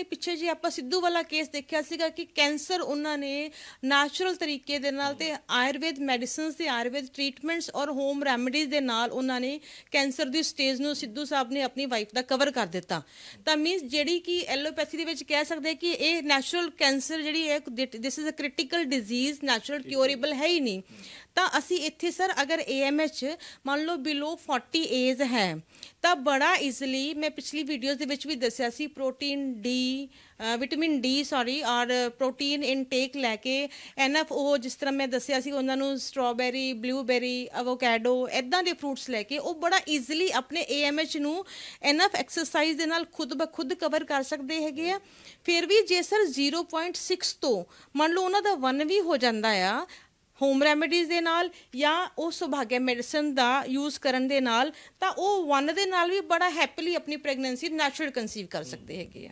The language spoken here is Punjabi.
ਨੇ ਪਿੱਛੇ ਜੇ ਆਪਾਂ ਸਿੱਧੂ ਵਾਲਾ ਕੇਸ ਦੇਖਿਆ ਸੀਗਾ ਕਿ ਕੈਂਸਰ ਉਹਨਾਂ ਨੇ ਨੈਚੁਰਲ ਤਰੀਕੇ ਦੇ ਨਾਲ ਤੇ ਆਯੁਰਵੇਦ ਮੈਡੀਸਿਨਸ ਤੇ ਆਯੁਰਵੇਦ ਟ੍ਰੀਟਮੈਂਟਸ ਔਰ ਹੋਮ ਰੈਮੇਡੀਜ਼ ਦੇ ਨਾਲ ਉਹਨਾਂ ਨੇ ਕੈਂਸਰ ਦੀ ਸਟੇਜ ਨੂੰ ਸਿੱਧੂ ਸਾਹਿਬ ਨੇ ਆਪਣੀ ਵਾਈਫ ਦਾ ਕਵਰ ਕਰ ਦਿੱਤਾ। ਤਾਂ ਮੀਨਸ ਜਿਹੜੀ ਕਿ ਐਲੋਪੈਥੀ ਦੇ ਵਿੱਚ ਕਹਿ ਸਕਦੇ ਕਿ ਇਹ ਨੈਚੁਰਲ ਕੈਂਸਰ ਜਿਹੜੀ ਹੈ this is a critical disease natural curable ਹੈ। ਹੀ ਨਹੀਂ। ਤਾਂ ਅਸੀਂ ਇੱਥੇ ਸਰ ਅਗਰ ਏਐਮਐਚ ਮੰਨ ਲਓ ਬਿਲੋ 40 ਏਜ ਹੈ ਤਾਂ ਬੜਾ ਈਜ਼ੀਲੀ ਮੈਂ ਪਿਛਲੀ ਵੀਡੀਓਜ਼ ਦੇ ਵਿੱਚ ਵੀ ਦੱਸਿਆ ਸੀ protein D vitamin D sorry ਔਰ ਪ੍ਰੋਟੀਨ ਇਨਟੇਕ ਲੈ ਕੇ ਐਨਫ ਉਹ ਜਿਸ ਤਰ੍ਹਾਂ ਮੈਂ ਦੱਸਿਆ ਸੀ, ਉਹਨਾਂ ਨੂੰ ਸਟ੍ਰਾਬੇਰੀ ਬਲੂਬੇਰੀ ਅਵੋਕੈਡੋ ਇਦਾਂ ਦੇ ਫਰੂਟਸ ਲੈ ਕੇ ਉਹ ਬੜਾ ਈਜ਼ੀਲੀ ਆਪਣੇ ਏਐਮਐਚ ਨੂੰ ਐਨਫ ਐਕਸਰਸਾਈਜ਼ ਦੇ ਨਾਲ ਖੁਦ ਬਖੁਦ ਕਵਰ ਕਰ ਸਕਦੇ ਹੈਗੇ ਆ। ਫਿਰ ਵੀ ਜੇ ਸਰ 0.6 ਤੋਂ ਮੰਨ ਲਓ ਉਹਨਾਂ ਦਾ 1 ਵੀ ਹੋ ਜਾਂਦਾ ਆ ਹੋਮ ਰੈਮੇਡੀਜ਼ ਦੇ ਨਾਲ ਜਾਂ ਉਹ ਸੁਭਾਗਿਆ ਮੈਡੀਸਨ ਦਾ ਯੂਜ਼ ਕਰਨ ਦੇ ਨਾਲ, ਤਾਂ ਉਹ ਵਨ ਦੇ ਨਾਲ ਵੀ ਬੜਾ ਹੈਪੀਲੀ ਆਪਣੀ ਪ੍ਰੈਗਨੈਂਸੀ ਨੈਚੁਰਲ ਕਨਸੀਵ ਕਰ ਸਕਦੇ ਹੈਗੇ ਆ।